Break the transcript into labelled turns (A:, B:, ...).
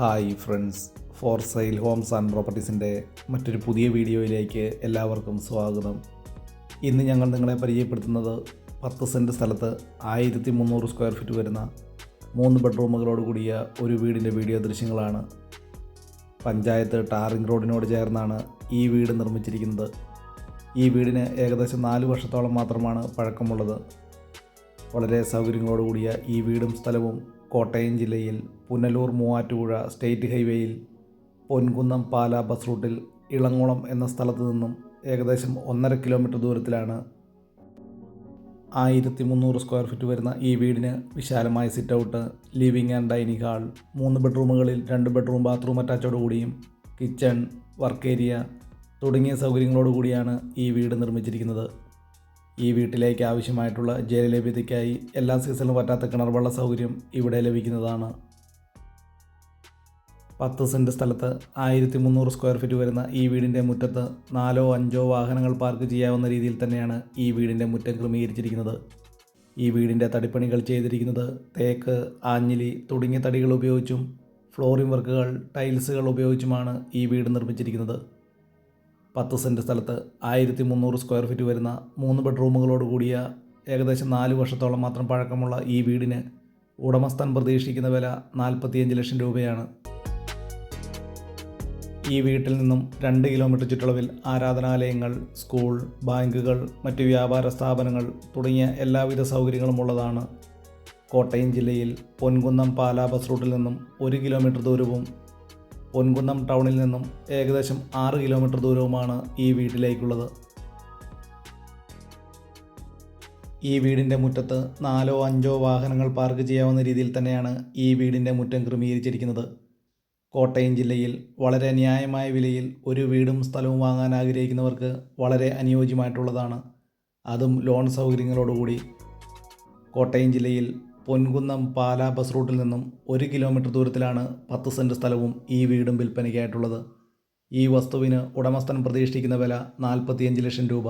A: Hi friends for sale homes and പ്രോപ്പർട്ടീസിന്റെ മറ്റൊരു പുതിയ വീഡിയോയിലേക്ക് എല്ലാവർക്കും സ്വാഗതം. ഇന്ന് ഞങ്ങൾ നിങ്ങളെ പരിചയപ്പെടുത്തുന്നത് പത്ത് സെന്റ് സ്ഥലത്ത് ആയിരത്തി മുന്നൂറ് സ്ക്വയർ ഫീറ്റ് വരുന്ന മൂന്ന് ബെഡ്റൂമുകളോട് കൂടിയ ഒരു വീടിന്റെ വീഡിയോ ദൃശ്യങ്ങളാണ്. പഞ്ചായത്ത് ടാറിംഗ് റോഡിനോട് ചേർന്നാണ് ഈ വീട് നിർമ്മിച്ചിരിക്കുന്നത്. ഈ വീടിന് ഏകദേശം നാല് വർഷത്തോളം മാത്രമാണ് പഴക്കമുള്ളത്. വളരെ സൗകര്യങ്ങളോടുകൂടിയ ഈ വീടും സ്ഥലവും കോട്ടയം ജില്ലയിൽ പുനലൂർ മൂവാറ്റുപുഴ സ്റ്റേറ്റ് ഹൈവേയിൽ പൊൻകുന്നം പാല ബസ് റൂട്ടിൽ ഇളങ്ങോളം എന്ന സ്ഥലത്ത് നിന്നും ഏകദേശം ഒന്നര കിലോമീറ്റർ ദൂരത്തിലാണ് ആയിരത്തി മുന്നൂറ് സ്ക്വയർ ഫീറ്റ് വരുന്ന ഈ വീടിന് വിശാലമായ sit out living and dining hall മൂന്ന് ബെഡ്റൂമുകളിൽ രണ്ട് ബെഡ്റൂം ബാത്റൂം അറ്റാച്ചോടുകൂടിയും കിച്ചൺ വർക്ക് ഏരിയ തുടങ്ങിയ സൗകര്യങ്ങളോടുകൂടിയാണ് ഈ വീട് നിർമ്മിച്ചിരിക്കുന്നത്. ഈ വീട്ടിലേക്ക് ആവശ്യമായിട്ടുള്ള ജലലഭ്യതയ്ക്കായി എല്ലാ സീസണിലും പറ്റാത്ത കിണർ വെള്ള സൗകര്യം ഇവിടെ ലഭിക്കുന്നതാണ്. പത്ത് സെന്റ് സ്ഥലത്ത് ആയിരത്തി മുന്നൂറ് സ്ക്വയർ ഫീറ്റ് വരുന്ന ഈ വീടിന്റെ മുറ്റത്ത് നാലോ അഞ്ചോ വാഹനങ്ങൾ പാർക്ക് ചെയ്യാവുന്ന രീതിയിൽ തന്നെയാണ് ഈ വീടിന്റെ മുറ്റം ക്രമീകരിച്ചിരിക്കുന്നത്. ഈ വീടിന്റെ തടിപ്പണികൾ ചെയ്തിരിക്കുന്നത് തേക്ക് ആഞ്ഞിലി തുടങ്ങിയ തടികൾ ഉപയോഗിച്ചും ഫ്ലോറിംഗ് വർക്കുകൾ ടൈൽസുകൾ ഉപയോഗിച്ചുമാണ് ഈ വീട് നിർമ്മിച്ചിരിക്കുന്നത്. പത്ത് സെന്റ് സ്ഥലത്ത് ആയിരത്തി മുന്നൂറ് സ്ക്വയർ ഫീറ്റ് വരുന്ന മൂന്ന് ബെഡ്റൂമുകളോട് കൂടിയ ഏകദേശം നാല് വർഷത്തോളം മാത്രം പഴക്കമുള്ള ഈ വീടിന് ഉടമസ്ഥൻ പ്രതീക്ഷിക്കുന്ന വില നാൽപ്പത്തിയഞ്ച് ലക്ഷം രൂപയാണ്. ഈ വീട്ടിൽ നിന്നും രണ്ട് കിലോമീറ്റർ ചുറ്റളവിൽ ആരാധനാലയങ്ങൾ സ്കൂൾ ബാങ്കുകൾ മറ്റ് വ്യാപാര സ്ഥാപനങ്ങൾ തുടങ്ങിയ എല്ലാവിധ സൗകര്യങ്ങളും ഉള്ളതാണ്. കോട്ടയം ജില്ലയിൽ പൊൻകുന്നം പാലാ ബസ് റൂട്ടിൽ നിന്നും ഒരു കിലോമീറ്റർ ദൂരവും പൊൻകുന്നം ടൗണിൽ നിന്നും ഏകദേശം ആറ് കിലോമീറ്റർ ദൂരവുമാണ് ഈ വീട്ടിലേക്കുള്ളത്. ഈ വീടിന്റെ മുറ്റത്ത് നാലോ അഞ്ചോ വാഹനങ്ങൾ പാർക്ക് ചെയ്യാവുന്ന രീതിയിൽ തന്നെയാണ് ഈ വീടിന്റെ മുറ്റം ക്രമീകരിച്ചിരിക്കുന്നത്. കോട്ടയം ജില്ലയിൽ വളരെ ന്യായമായ വിലയിൽ ഒരു വീടും സ്ഥലവും വാങ്ങാൻ ആഗ്രഹിക്കുന്നവർക്ക് വളരെ അനുയോജ്യമായിട്ടുള്ളതാണ്. അതും ലോൺ സൗകര്യങ്ങളോടുകൂടി. കോട്ടയം ജില്ലയിൽ പൊൻകുന്നം പാലാ ബസ് റൂട്ടിൽ നിന്നും ഒരു കിലോമീറ്റർ ദൂരത്തിലാണ് പത്ത് സെന്റ് സ്ഥലവും ഈ വീടും വിൽപ്പനയ്ക്കായിട്ടുള്ളത്. ഈ വസ്തുവിന് ഉടമസ്ഥൻ പ്രതീക്ഷിക്കുന്ന വില നാൽപ്പത്തിയഞ്ച് ലക്ഷം രൂപ.